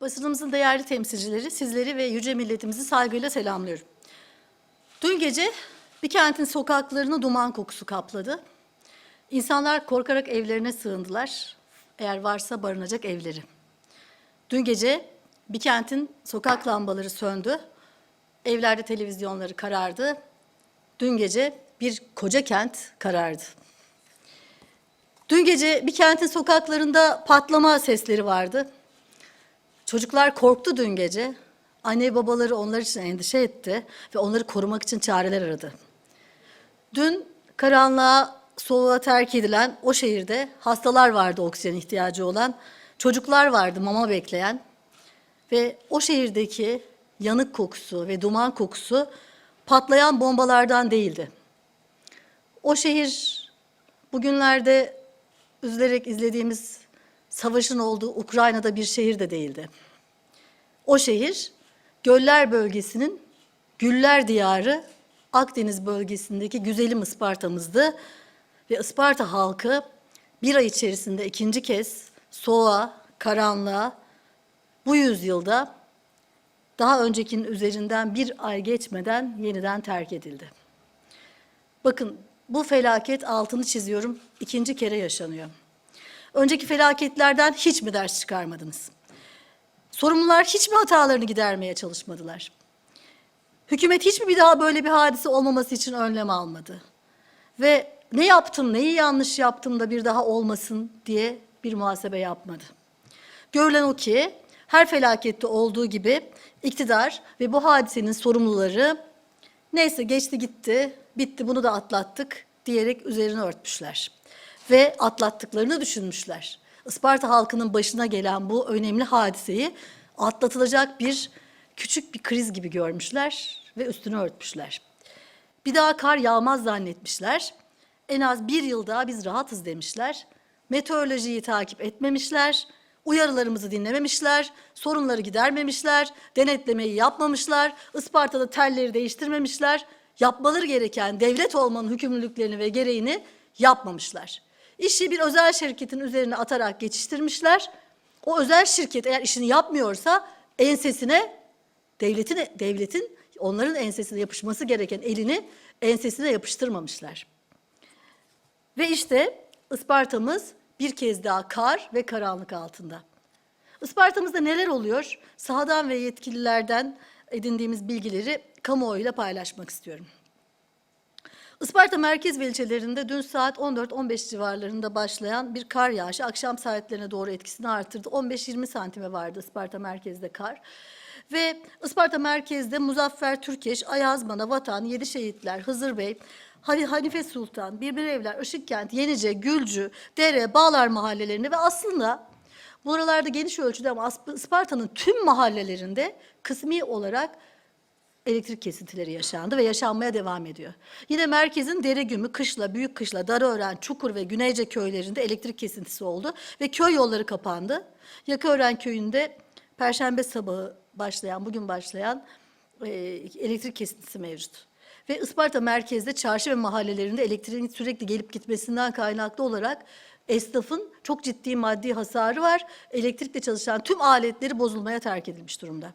Basınımızın değerli temsilcileri, sizleri ve yüce milletimizi saygıyla selamlıyorum. Dün gece bir kentin sokaklarını duman kokusu kapladı. İnsanlar korkarak evlerine sığındılar. Eğer varsa barınacak evleri. Dün gece bir kentin sokak lambaları söndü. Evlerde televizyonları karardı. Dün gece bir koca kent karardı. Dün gece bir kentin sokaklarında patlama sesleri vardı. Çocuklar korktu dün gece. Anne babaları onlar için endişe etti ve onları korumak için çareler aradı. Dün karanlığa, soğuğa terk edilen o şehirde hastalar vardı oksijen ihtiyacı olan, çocuklar vardı mama bekleyen ve o şehirdeki yanık kokusu ve duman kokusu patlayan bombalardan değildi. O şehir bugünlerde üzülerek izlediğimiz savaşın olduğu Ukrayna'da bir şehir de değildi. O şehir Göller bölgesinin Güller diyarı Akdeniz bölgesindeki güzelim Isparta'mızdı ve Isparta halkı bir ay içerisinde ikinci kez soğuğa, karanlığa bu yüzyılda daha öncekinin üzerinden bir ay geçmeden yeniden terk edildi. Bakın bu felaket altını çiziyorum ikinci kere yaşanıyor. Önceki felaketlerden hiç mi ders çıkarmadınız? Sorumlular hiç mi hatalarını gidermeye çalışmadılar? Hükümet hiç mi bir daha böyle bir hadise olmaması için önlem almadı? Ve ne yaptım, neyi yanlış yaptım da bir daha olmasın diye bir muhasebe yapmadı. Görülen o ki her felakette olduğu gibi iktidar ve bu hadisenin sorumluları neyse geçti gitti, bitti bunu da atlattık diyerek üzerine örtmüşler. Ve atlattıklarını düşünmüşler. Isparta halkının başına gelen bu önemli hadiseyi atlatılacak bir küçük bir kriz gibi görmüşler ve üstünü örtmüşler. Bir daha kar yağmaz zannetmişler. En az bir yıl daha biz rahatız demişler. Meteorolojiyi takip etmemişler. Uyarılarımızı dinlememişler. Sorunları gidermemişler. Denetlemeyi yapmamışlar. Isparta'da telleri değiştirmemişler. Yapmaları gereken devlet olmanın hükümlülüklerini ve gereğini yapmamışlar. İşi bir özel şirketin üzerine atarak geçiştirmişler. O özel şirket eğer işini yapmıyorsa ensesine devletin devletin onların ensesine yapışması gereken elini ensesine yapıştırmamışlar. Ve işte Isparta'mız bir kez daha kar ve karanlık altında. Isparta'mızda neler oluyor? Sahadan ve yetkililerden edindiğimiz bilgileri kamuoyuyla paylaşmak istiyorum. Isparta merkez ve ilçelerinde dün saat 14-15 civarlarında başlayan bir kar yağışı akşam saatlerine doğru etkisini artırdı. 15-20 santime vardı Isparta merkezde kar. Ve Isparta merkezde Muzaffer Türkeş, Ayazmana, Vatan, Yedi Şehitler, Hızır Bey, Hani- Hanife Sultan, Birbir Evler, Işıkkent, Yenice, Gülcü, Dere, Bağlar mahallelerinde ve aslında buralarda geniş ölçüde ama Isparta'nın tüm mahallelerinde kısmi olarak elektrik kesintileri yaşandı ve yaşanmaya devam ediyor. Yine merkezin Deregümü, Kışla, Büyük Kışla, Darıören, Çukur ve Güneyce köylerinde elektrik kesintisi oldu ve köy yolları kapandı. Yakıören köyünde Perşembe sabahı başlayan, bugün başlayan e, elektrik kesintisi mevcut. Ve Isparta merkezde çarşı ve mahallelerinde elektriğin sürekli gelip gitmesinden kaynaklı olarak esnafın çok ciddi maddi hasarı var. Elektrikle çalışan tüm aletleri bozulmaya terk edilmiş durumda.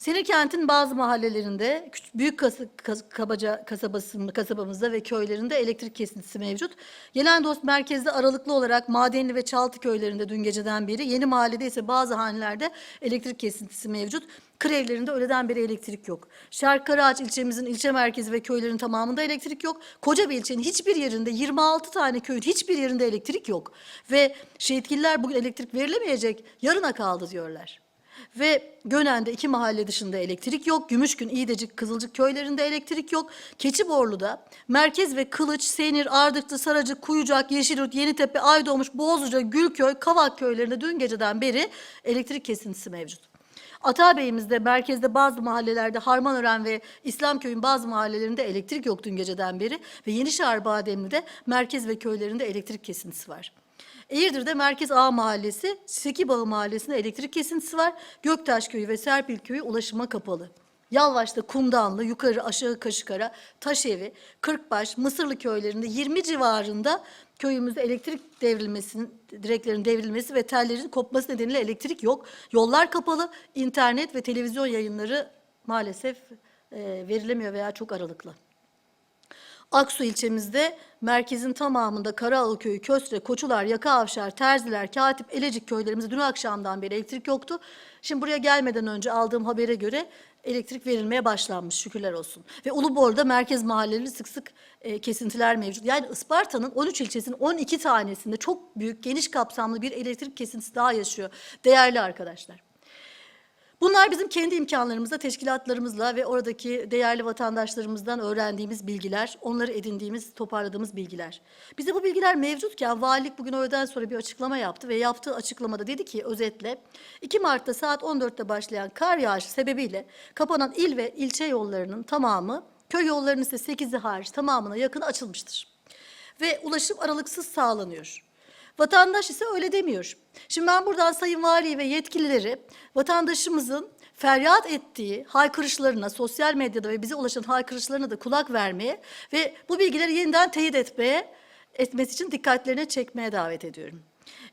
Sinirkent'in bazı mahallelerinde, büyük kas, kas- kabaca kasabası, kasabamızda ve köylerinde elektrik kesintisi mevcut. Gelen dost merkezde aralıklı olarak Madenli ve Çaltı köylerinde dün geceden beri, yeni mahallede ise bazı hanelerde elektrik kesintisi mevcut. Kır evlerinde öğleden beri elektrik yok. Şarkıraç ilçemizin ilçe merkezi ve köylerin tamamında elektrik yok. Koca bir ilçenin hiçbir yerinde 26 tane köyün hiçbir yerinde elektrik yok. Ve yetkililer bugün elektrik verilemeyecek yarına kaldı diyorlar. Ve Gönen'de iki mahalle dışında elektrik yok. Gümüşgün, İğdecik, Kızılcık köylerinde elektrik yok. Keçiborlu'da Merkez ve Kılıç, Senir, Ardıklı, Saracık, Kuyucak, Yeşilyurt, Yenitepe, Aydoğmuş, Bozluca, Gülköy, Kavak köylerinde dün geceden beri elektrik kesintisi mevcut. Atabeyimizde merkezde bazı mahallelerde Harmanören ve İslamköy'ün bazı mahallelerinde elektrik yok dün geceden beri ve Yenişehir Bademli'de merkez ve köylerinde elektrik kesintisi var. Eğirdir'de Merkez A Mahallesi, Sekibağı Mahallesi'nde elektrik kesintisi var. Göktaş Köyü ve Serpil Köyü ulaşıma kapalı. Yalvaç'ta Kumdanlı, yukarı aşağı Kaşıkara, Taşevi, Kırkbaş, Mısırlı köylerinde 20 civarında köyümüzde elektrik devrilmesinin, direklerin devrilmesi ve tellerin kopması nedeniyle elektrik yok. Yollar kapalı, internet ve televizyon yayınları maalesef e, verilemiyor veya çok aralıklı. Aksu ilçemizde merkezin tamamında Karaağıl Köyü, Köstre, Koçular, Yakaavşar, Terziler, Katip, Elecik köylerimizde dün akşamdan beri elektrik yoktu. Şimdi buraya gelmeden önce aldığım habere göre elektrik verilmeye başlanmış şükürler olsun. Ve Ulubor'da merkez mahalleleri sık sık e, kesintiler mevcut. Yani Isparta'nın 13 ilçesinin 12 tanesinde çok büyük, geniş kapsamlı bir elektrik kesintisi daha yaşıyor. Değerli arkadaşlar. Bunlar bizim kendi imkanlarımızla, teşkilatlarımızla ve oradaki değerli vatandaşlarımızdan öğrendiğimiz bilgiler, onları edindiğimiz, toparladığımız bilgiler. Bize bu bilgiler mevcutken valilik bugün öğleden sonra bir açıklama yaptı ve yaptığı açıklamada dedi ki özetle 2 Mart'ta saat 14'te başlayan kar yağışı sebebiyle kapanan il ve ilçe yollarının tamamı, köy yollarının ise 8'i hariç tamamına yakın açılmıştır. Ve ulaşım aralıksız sağlanıyor. Vatandaş ise öyle demiyor. Şimdi ben buradan Sayın Vali ve yetkilileri vatandaşımızın feryat ettiği haykırışlarına, sosyal medyada ve bize ulaşan haykırışlarına da kulak vermeye ve bu bilgileri yeniden teyit etmeye, etmesi için dikkatlerine çekmeye davet ediyorum.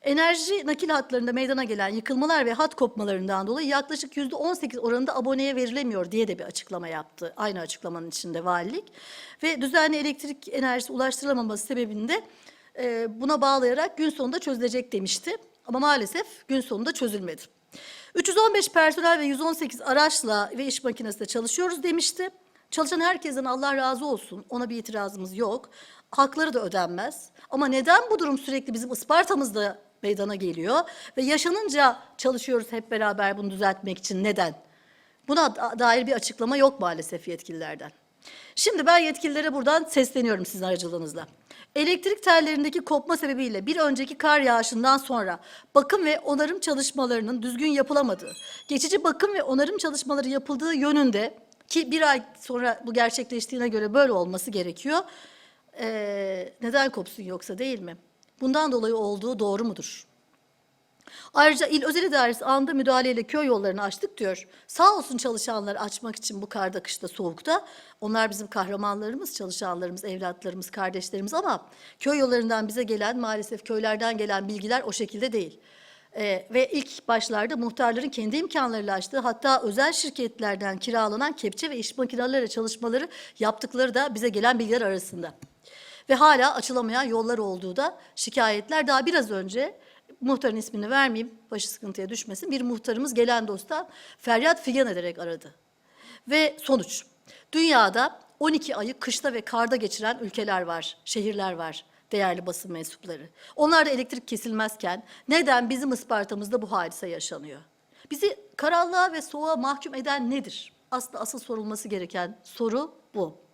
Enerji nakil hatlarında meydana gelen yıkılmalar ve hat kopmalarından dolayı yaklaşık yüzde 18 oranında aboneye verilemiyor diye de bir açıklama yaptı. Aynı açıklamanın içinde valilik. Ve düzenli elektrik enerjisi ulaştırılamaması sebebinde e, buna bağlayarak gün sonunda çözülecek demişti. Ama maalesef gün sonunda çözülmedi. 315 personel ve 118 araçla ve iş makinesiyle çalışıyoruz demişti. Çalışan herkesten Allah razı olsun. Ona bir itirazımız yok. Hakları da ödenmez. Ama neden bu durum sürekli bizim Isparta'mızda meydana geliyor? Ve yaşanınca çalışıyoruz hep beraber bunu düzeltmek için. Neden? Buna da- dair bir açıklama yok maalesef yetkililerden. Şimdi ben yetkililere buradan sesleniyorum sizin aracılığınızla. Elektrik tellerindeki kopma sebebiyle bir önceki kar yağışından sonra bakım ve onarım çalışmalarının düzgün yapılamadığı, geçici bakım ve onarım çalışmaları yapıldığı yönünde ki bir ay sonra bu gerçekleştiğine göre böyle olması gerekiyor. Ee, neden kopsun yoksa değil mi? Bundan dolayı olduğu doğru mudur? Ayrıca İl Özel İdaresi anında müdahaleyle köy yollarını açtık diyor. Sağ olsun çalışanlar açmak için bu karda, kışta, soğukta. Onlar bizim kahramanlarımız, çalışanlarımız, evlatlarımız, kardeşlerimiz ama köy yollarından bize gelen, maalesef köylerden gelen bilgiler o şekilde değil. Ee, ve ilk başlarda muhtarların kendi imkanlarıyla açtığı hatta özel şirketlerden kiralanan kepçe ve iş makineleriyle çalışmaları yaptıkları da bize gelen bilgiler arasında. Ve hala açılamayan yollar olduğu da şikayetler daha biraz önce muhtarın ismini vermeyeyim başı sıkıntıya düşmesin. Bir muhtarımız gelen dosta feryat figan ederek aradı. Ve sonuç dünyada 12 ayı kışta ve karda geçiren ülkeler var, şehirler var değerli basın mensupları. Onlarda elektrik kesilmezken neden bizim Isparta'mızda bu hadise yaşanıyor? Bizi karanlığa ve soğuğa mahkum eden nedir? Aslında asıl sorulması gereken soru bu.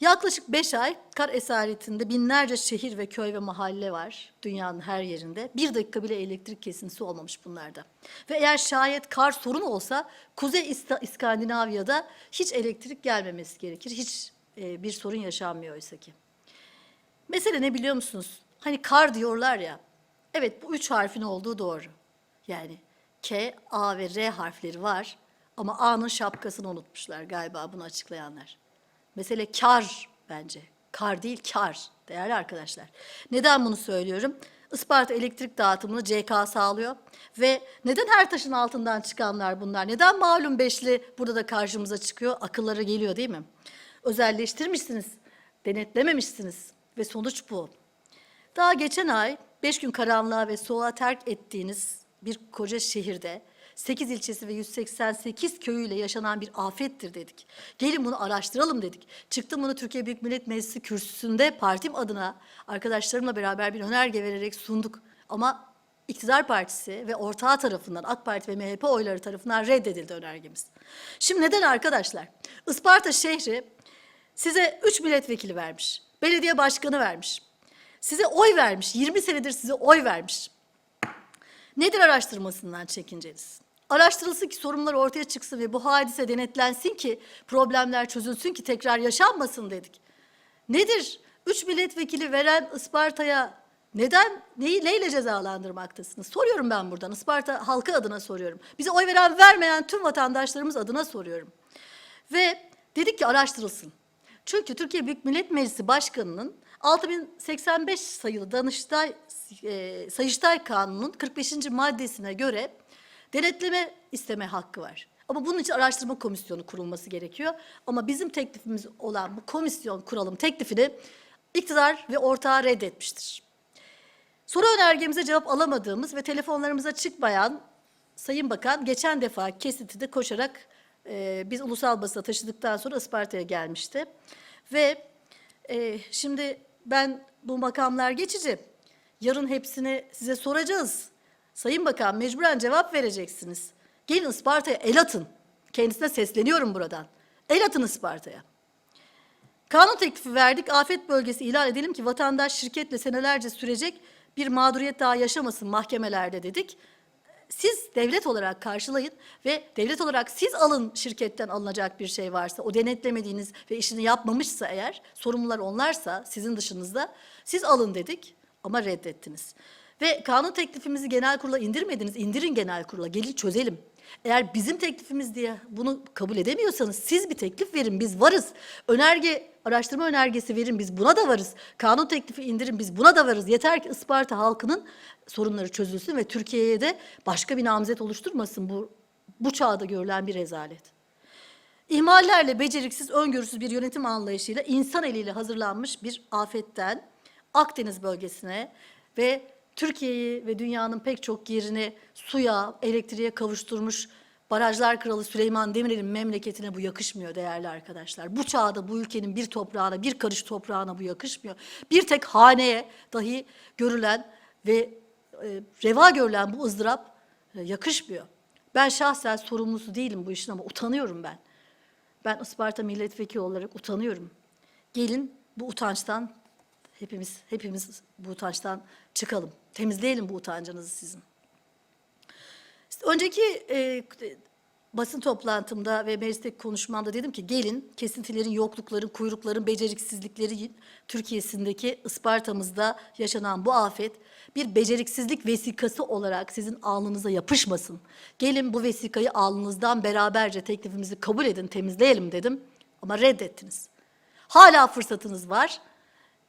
Yaklaşık beş ay kar esaretinde binlerce şehir ve köy ve mahalle var dünyanın her yerinde. Bir dakika bile elektrik kesintisi olmamış bunlarda. Ve eğer şayet kar sorun olsa Kuzey İskandinavya'da hiç elektrik gelmemesi gerekir. Hiç e, bir sorun yaşanmıyor oysa ki. Mesele ne biliyor musunuz? Hani kar diyorlar ya. Evet bu üç harfin olduğu doğru. Yani K, A ve R harfleri var ama A'nın şapkasını unutmuşlar galiba bunu açıklayanlar. Mesele kar bence. Kar değil kar değerli arkadaşlar. Neden bunu söylüyorum? Isparta elektrik dağıtımını CK sağlıyor ve neden her taşın altından çıkanlar bunlar? Neden malum beşli burada da karşımıza çıkıyor? Akıllara geliyor değil mi? Özelleştirmişsiniz, denetlememişsiniz ve sonuç bu. Daha geçen ay beş gün karanlığa ve soğuğa terk ettiğiniz bir koca şehirde 8 ilçesi ve 188 köyüyle yaşanan bir afettir dedik. Gelin bunu araştıralım dedik. Çıktım bunu Türkiye Büyük Millet Meclisi kürsüsünde partim adına arkadaşlarımla beraber bir önerge vererek sunduk. Ama iktidar partisi ve ortağı tarafından AK Parti ve MHP oyları tarafından reddedildi önergemiz. Şimdi neden arkadaşlar? Isparta şehri size 3 milletvekili vermiş. Belediye başkanı vermiş. Size oy vermiş. 20 senedir size oy vermiş. Nedir araştırmasından çekinceniz? Araştırılsın ki sorunlar ortaya çıksın ve bu hadise denetlensin ki problemler çözülsün ki tekrar yaşanmasın dedik. Nedir? Üç milletvekili veren Isparta'ya neden, neyi, neyle cezalandırmaktasınız? Soruyorum ben buradan. Isparta halkı adına soruyorum. Bize oy veren vermeyen tüm vatandaşlarımız adına soruyorum. Ve dedik ki araştırılsın. Çünkü Türkiye Büyük Millet Meclisi Başkanı'nın 6085 sayılı Danıştay e, Sayıştay Kanunu'nun 45. maddesine göre denetleme isteme hakkı var. Ama bunun için araştırma komisyonu kurulması gerekiyor. Ama bizim teklifimiz olan bu komisyon kuralım teklifini iktidar ve ortağı reddetmiştir. Soru önergemize cevap alamadığımız ve telefonlarımıza çıkmayan Sayın Bakan geçen defa kesintide koşarak e, biz ulusal basına taşıdıktan sonra Isparta'ya gelmişti. Ve e, şimdi ben bu makamlar geçici. Yarın hepsini size soracağız. Sayın Bakan mecburen cevap vereceksiniz. Gelin Isparta'ya el atın. Kendisine sesleniyorum buradan. El atın Isparta'ya. Kanun teklifi verdik. Afet bölgesi ilan edelim ki vatandaş şirketle senelerce sürecek bir mağduriyet daha yaşamasın mahkemelerde dedik. Siz devlet olarak karşılayın ve devlet olarak siz alın şirketten alınacak bir şey varsa, o denetlemediğiniz ve işini yapmamışsa eğer, sorumlular onlarsa sizin dışınızda siz alın dedik ama reddettiniz. Ve kanun teklifimizi genel kurula indirmediniz, indirin genel kurula, gelin çözelim. Eğer bizim teklifimiz diye bunu kabul edemiyorsanız siz bir teklif verin, biz varız. Önerge, araştırma önergesi verin, biz buna da varız. Kanun teklifi indirin, biz buna da varız. Yeter ki Isparta halkının sorunları çözülsün ve Türkiye'ye de başka bir namzet oluşturmasın bu, bu çağda görülen bir rezalet. İhmallerle beceriksiz, öngörüsüz bir yönetim anlayışıyla insan eliyle hazırlanmış bir afetten Akdeniz bölgesine ve Türkiye'yi ve dünyanın pek çok yerini suya, elektriğe kavuşturmuş barajlar kralı Süleyman Demirel'in memleketine bu yakışmıyor değerli arkadaşlar. Bu çağda bu ülkenin bir toprağına, bir karış toprağına bu yakışmıyor. Bir tek haneye dahi görülen ve e, reva görülen bu ızdırap e, yakışmıyor. Ben şahsen sorumlusu değilim bu işin ama utanıyorum ben. Ben Isparta milletvekili olarak utanıyorum. Gelin bu utançtan hepimiz hepimiz bu utançtan çıkalım. Temizleyelim bu utancınızı sizin. İşte önceki e, basın toplantımda ve meclisteki konuşmamda dedim ki gelin kesintilerin, yoklukların, kuyrukların, beceriksizlikleri Türkiye'sindeki Isparta'mızda yaşanan bu afet bir beceriksizlik vesikası olarak sizin alnınıza yapışmasın. Gelin bu vesikayı alnınızdan beraberce teklifimizi kabul edin, temizleyelim dedim ama reddettiniz. Hala fırsatınız var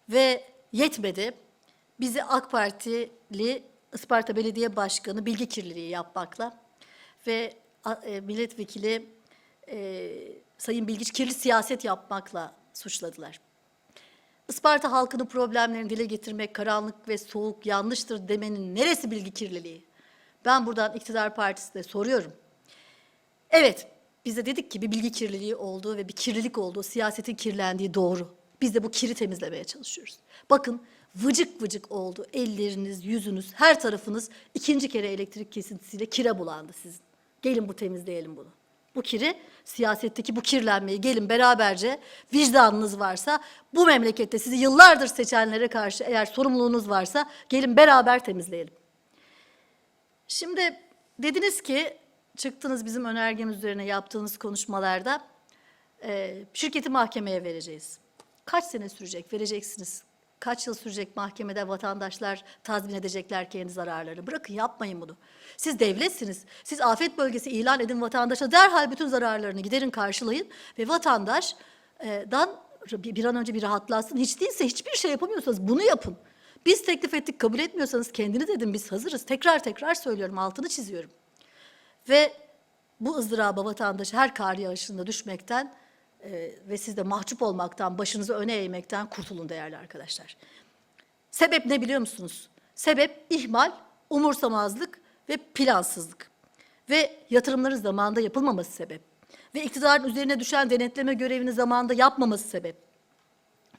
ve yetmedi. Bizi AK Partili Isparta Belediye Başkanı bilgi kirliliği yapmakla ve e, milletvekili e, Sayın Bilgiç kirli siyaset yapmakla suçladılar. Isparta halkının problemlerini dile getirmek karanlık ve soğuk yanlıştır demenin neresi bilgi kirliliği? Ben buradan iktidar partisine soruyorum. Evet, biz de dedik ki bir bilgi kirliliği olduğu ve bir kirlilik olduğu, siyasetin kirlendiği doğru. Biz de bu kiri temizlemeye çalışıyoruz. Bakın vıcık vıcık oldu. Elleriniz, yüzünüz, her tarafınız ikinci kere elektrik kesintisiyle kire bulandı sizin. Gelin bu temizleyelim bunu. Bu kiri, siyasetteki bu kirlenmeyi gelin beraberce vicdanınız varsa, bu memlekette sizi yıllardır seçenlere karşı eğer sorumluluğunuz varsa gelin beraber temizleyelim. Şimdi dediniz ki çıktınız bizim önergemiz üzerine yaptığınız konuşmalarda şirketi mahkemeye vereceğiz. Kaç sene sürecek vereceksiniz? Kaç yıl sürecek mahkemede vatandaşlar tazmin edecekler kendi zararlarını? Bırakın yapmayın bunu. Siz devletsiniz. Siz afet bölgesi ilan edin vatandaşa derhal bütün zararlarını giderin karşılayın ve vatandaşdan bir an önce bir rahatlasın. Hiç değilse hiçbir şey yapamıyorsanız bunu yapın. Biz teklif ettik kabul etmiyorsanız kendiniz edin biz hazırız. Tekrar tekrar söylüyorum altını çiziyorum. Ve bu ızdıraba vatandaşı her kar yağışında düşmekten e, ve siz de mahcup olmaktan, başınızı öne eğmekten kurtulun değerli arkadaşlar. Sebep ne biliyor musunuz? Sebep ihmal, umursamazlık ve plansızlık. Ve yatırımların zamanında yapılmaması sebep. Ve iktidarın üzerine düşen denetleme görevini zamanında yapmaması sebep.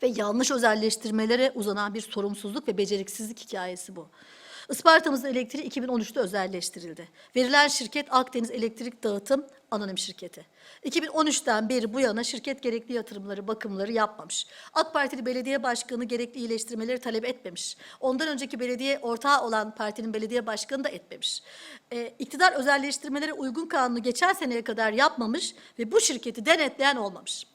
Ve yanlış özelleştirmelere uzanan bir sorumsuzluk ve beceriksizlik hikayesi bu. Isparta'mızın elektriği 2013'te özelleştirildi. Verilen şirket Akdeniz Elektrik Dağıtım Anonim Şirketi. 2013'ten beri bu yana şirket gerekli yatırımları, bakımları yapmamış. AK Partili belediye başkanı gerekli iyileştirmeleri talep etmemiş. Ondan önceki belediye ortağı olan partinin belediye başkanı da etmemiş. Ee, iktidar özelleştirmelere uygun kanunu geçen seneye kadar yapmamış ve bu şirketi denetleyen olmamış.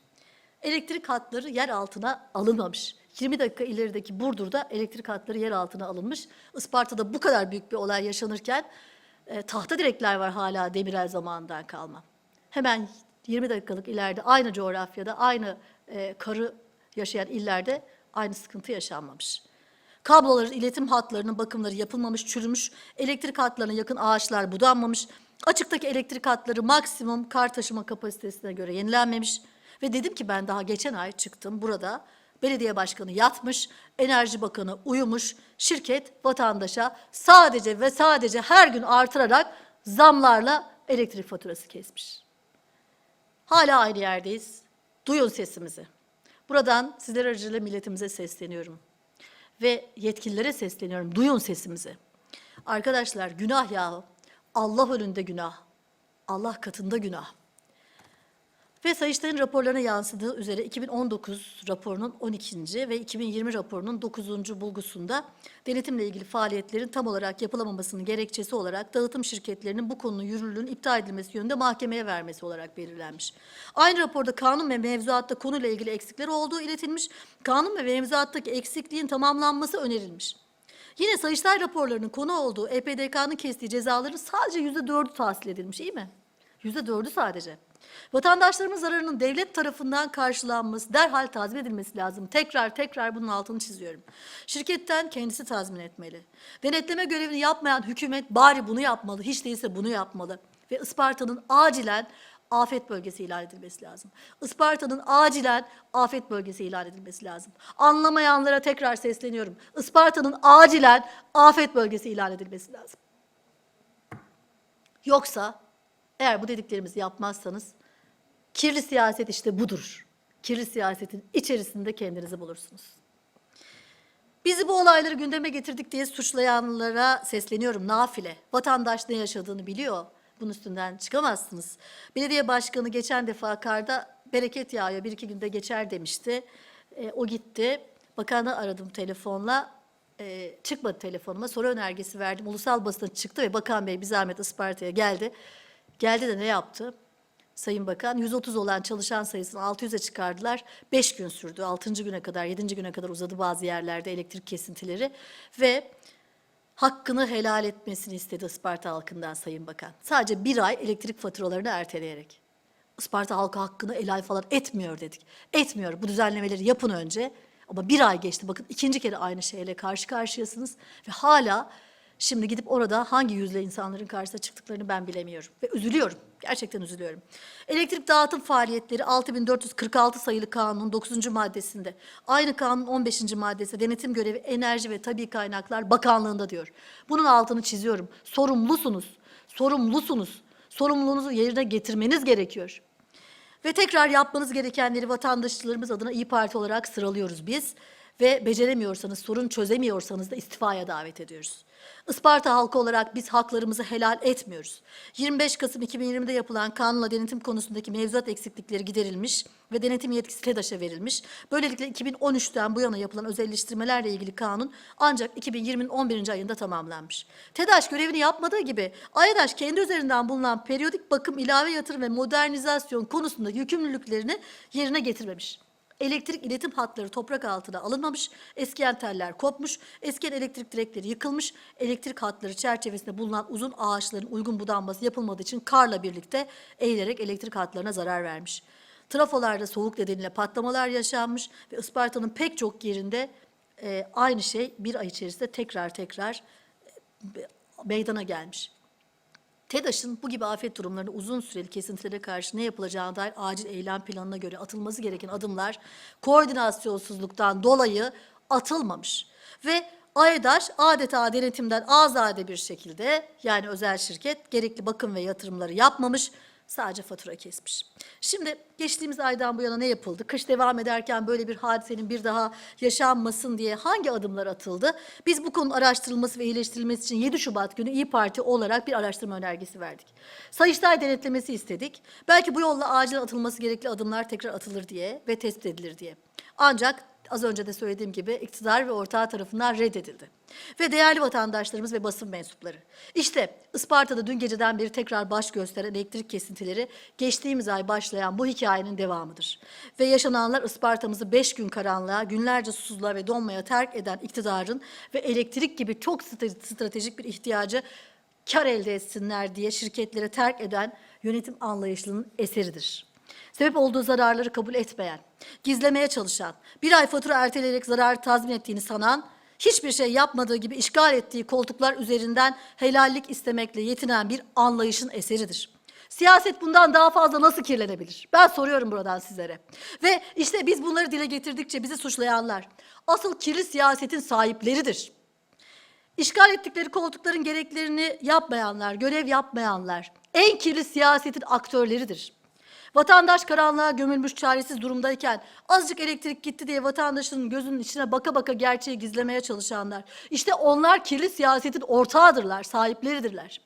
Elektrik hatları yer altına alınmamış. 20 dakika ilerideki Burdur'da elektrik hatları yer altına alınmış. Isparta'da bu kadar büyük bir olay yaşanırken e, tahta direkler var hala Demirel zamanından kalma. Hemen 20 dakikalık ileride aynı coğrafyada, aynı e, karı yaşayan illerde aynı sıkıntı yaşanmamış. Kabloların, iletim hatlarının bakımları yapılmamış, çürümüş, elektrik hatlarına yakın ağaçlar budanmamış, açıktaki elektrik hatları maksimum kar taşıma kapasitesine göre yenilenmemiş ve dedim ki ben daha geçen ay çıktım burada belediye başkanı yatmış, enerji bakanı uyumuş, şirket vatandaşa sadece ve sadece her gün artırarak zamlarla elektrik faturası kesmiş. Hala aynı yerdeyiz. Duyun sesimizi. Buradan sizler aracılığıyla milletimize sesleniyorum. Ve yetkililere sesleniyorum. Duyun sesimizi. Arkadaşlar günah yahu. Allah önünde günah. Allah katında günah. Ve Sayıştay'ın raporlarına yansıdığı üzere 2019 raporunun 12. ve 2020 raporunun 9. bulgusunda denetimle ilgili faaliyetlerin tam olarak yapılamamasının gerekçesi olarak dağıtım şirketlerinin bu konunun yürürlüğünün iptal edilmesi yönünde mahkemeye vermesi olarak belirlenmiş. Aynı raporda kanun ve mevzuatta konuyla ilgili eksikler olduğu iletilmiş, kanun ve mevzuattaki eksikliğin tamamlanması önerilmiş. Yine Sayıştay raporlarının konu olduğu EPDK'nın kestiği cezaların sadece yüzde dördü tahsil edilmiş, iyi mi? Yüzde dördü sadece. Vatandaşlarımın zararının devlet tarafından karşılanması, derhal tazmin edilmesi lazım. Tekrar tekrar bunun altını çiziyorum. Şirketten kendisi tazmin etmeli. Denetleme görevini yapmayan hükümet bari bunu yapmalı, hiç değilse bunu yapmalı. Ve Isparta'nın acilen afet bölgesi ilan edilmesi lazım. Isparta'nın acilen afet bölgesi ilan edilmesi lazım. Anlamayanlara tekrar sesleniyorum. Isparta'nın acilen afet bölgesi ilan edilmesi lazım. Yoksa eğer bu dediklerimizi yapmazsanız kirli siyaset işte budur. Kirli siyasetin içerisinde kendinizi bulursunuz. Bizi bu olayları gündeme getirdik diye suçlayanlara sesleniyorum nafile. Vatandaş ne yaşadığını biliyor. Bunun üstünden çıkamazsınız. Belediye başkanı geçen defa karda bereket yağıyor bir iki günde geçer demişti. E, o gitti. Bakanı aradım telefonla. E, çıkmadı telefonuma. Soru önergesi verdim. Ulusal basına çıktı ve Bakan Bey bir zahmet Isparta'ya geldi. Geldi de ne yaptı? Sayın Bakan 130 olan çalışan sayısını 600'e çıkardılar. 5 gün sürdü. 6. güne kadar, 7. güne kadar uzadı bazı yerlerde elektrik kesintileri ve hakkını helal etmesini istedi Isparta halkından Sayın Bakan. Sadece bir ay elektrik faturalarını erteleyerek. Isparta halkı hakkını helal falan etmiyor dedik. Etmiyor. Bu düzenlemeleri yapın önce. Ama bir ay geçti. Bakın ikinci kere aynı şeyle karşı karşıyasınız. Ve hala şimdi gidip orada hangi yüzle insanların karşısına çıktıklarını ben bilemiyorum. Ve üzülüyorum. Gerçekten üzülüyorum. Elektrik dağıtım faaliyetleri 6446 sayılı kanunun 9. maddesinde. Aynı kanunun 15. maddesi denetim görevi enerji ve tabi kaynaklar bakanlığında diyor. Bunun altını çiziyorum. Sorumlusunuz. Sorumlusunuz. Sorumluluğunuzu yerine getirmeniz gerekiyor. Ve tekrar yapmanız gerekenleri vatandaşlarımız adına İyi Parti olarak sıralıyoruz biz. Ve beceremiyorsanız, sorun çözemiyorsanız da istifaya davet ediyoruz. Isparta halkı olarak biz haklarımızı helal etmiyoruz. 25 Kasım 2020'de yapılan kanunla denetim konusundaki mevzuat eksiklikleri giderilmiş ve denetim yetkisi TEDAŞ'a verilmiş. Böylelikle 2013'ten bu yana yapılan özelleştirmelerle ilgili kanun ancak 2020'nin 11. ayında tamamlanmış. TEDAŞ görevini yapmadığı gibi AYDAŞ kendi üzerinden bulunan periyodik bakım, ilave yatırım ve modernizasyon konusunda yükümlülüklerini yerine getirmemiş. Elektrik iletim hatları toprak altına alınmamış, eskiyen teller kopmuş, eskiyen elektrik direkleri yıkılmış, elektrik hatları çerçevesinde bulunan uzun ağaçların uygun budanması yapılmadığı için karla birlikte eğilerek elektrik hatlarına zarar vermiş. Trafolarda soğuk nedeniyle patlamalar yaşanmış ve Isparta'nın pek çok yerinde e, aynı şey bir ay içerisinde tekrar tekrar e, meydana gelmiş. TEDAŞ'ın bu gibi afet durumlarında uzun süreli kesintilere karşı ne yapılacağına dair acil eylem planına göre atılması gereken adımlar koordinasyonsuzluktan dolayı atılmamış. Ve AYDAŞ adeta denetimden azade bir şekilde yani özel şirket gerekli bakım ve yatırımları yapmamış, sadece fatura kesmiş. Şimdi geçtiğimiz aydan bu yana ne yapıldı? Kış devam ederken böyle bir hadisenin bir daha yaşanmasın diye hangi adımlar atıldı? Biz bu konunun araştırılması ve iyileştirilmesi için 7 Şubat günü İyi Parti olarak bir araştırma önergesi verdik. Sayıştay denetlemesi istedik. Belki bu yolla acil atılması gerekli adımlar tekrar atılır diye ve tespit edilir diye. Ancak az önce de söylediğim gibi iktidar ve ortağı tarafından reddedildi. Ve değerli vatandaşlarımız ve basın mensupları. İşte Isparta'da dün geceden beri tekrar baş gösteren elektrik kesintileri geçtiğimiz ay başlayan bu hikayenin devamıdır. Ve yaşananlar Isparta'mızı beş gün karanlığa, günlerce susuzluğa ve donmaya terk eden iktidarın ve elektrik gibi çok strate- stratejik bir ihtiyacı kar elde etsinler diye şirketlere terk eden yönetim anlayışının eseridir sebep olduğu zararları kabul etmeyen, gizlemeye çalışan, bir ay fatura erteleyerek zarar tazmin ettiğini sanan, hiçbir şey yapmadığı gibi işgal ettiği koltuklar üzerinden helallik istemekle yetinen bir anlayışın eseridir. Siyaset bundan daha fazla nasıl kirlenebilir? Ben soruyorum buradan sizlere. Ve işte biz bunları dile getirdikçe bizi suçlayanlar asıl kirli siyasetin sahipleridir. İşgal ettikleri koltukların gereklerini yapmayanlar, görev yapmayanlar en kirli siyasetin aktörleridir. Vatandaş karanlığa gömülmüş çaresiz durumdayken azıcık elektrik gitti diye vatandaşın gözünün içine baka baka gerçeği gizlemeye çalışanlar. İşte onlar kirli siyasetin ortağıdırlar, sahipleridirler.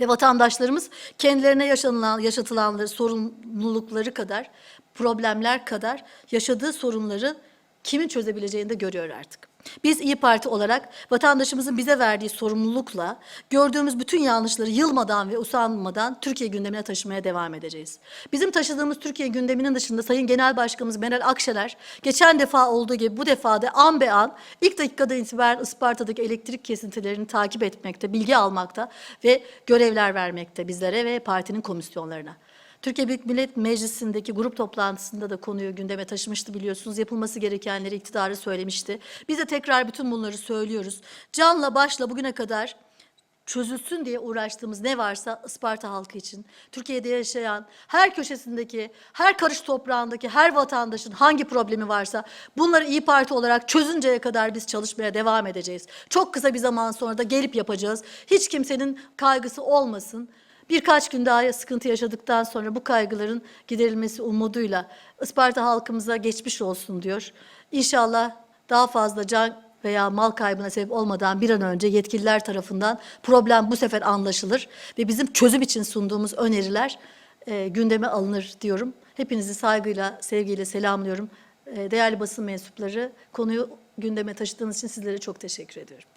Ve vatandaşlarımız kendilerine yaşanılan, yaşatılan sorumlulukları kadar, problemler kadar yaşadığı sorunları kimin çözebileceğini de görüyor artık. Biz İyi Parti olarak vatandaşımızın bize verdiği sorumlulukla gördüğümüz bütün yanlışları yılmadan ve usanmadan Türkiye gündemine taşımaya devam edeceğiz. Bizim taşıdığımız Türkiye gündeminin dışında Sayın Genel Başkanımız Meral Akşener geçen defa olduğu gibi bu defada an be an ilk dakikada itibaren Isparta'daki elektrik kesintilerini takip etmekte, bilgi almakta ve görevler vermekte bizlere ve partinin komisyonlarına. Türkiye Büyük Millet Meclisi'ndeki grup toplantısında da konuyu gündeme taşımıştı biliyorsunuz. Yapılması gerekenleri iktidarı söylemişti. Biz de tekrar bütün bunları söylüyoruz. Canla başla bugüne kadar çözülsün diye uğraştığımız ne varsa Isparta halkı için, Türkiye'de yaşayan her köşesindeki, her karış toprağındaki her vatandaşın hangi problemi varsa bunları İyi Parti olarak çözünceye kadar biz çalışmaya devam edeceğiz. Çok kısa bir zaman sonra da gelip yapacağız. Hiç kimsenin kaygısı olmasın. Birkaç gün daha sıkıntı yaşadıktan sonra bu kaygıların giderilmesi umuduyla Isparta halkımıza geçmiş olsun diyor. İnşallah daha fazla can veya mal kaybına sebep olmadan bir an önce yetkililer tarafından problem bu sefer anlaşılır ve bizim çözüm için sunduğumuz öneriler e, gündeme alınır diyorum. Hepinizi saygıyla, sevgiyle selamlıyorum. E, değerli basın mensupları konuyu gündeme taşıdığınız için sizlere çok teşekkür ediyorum.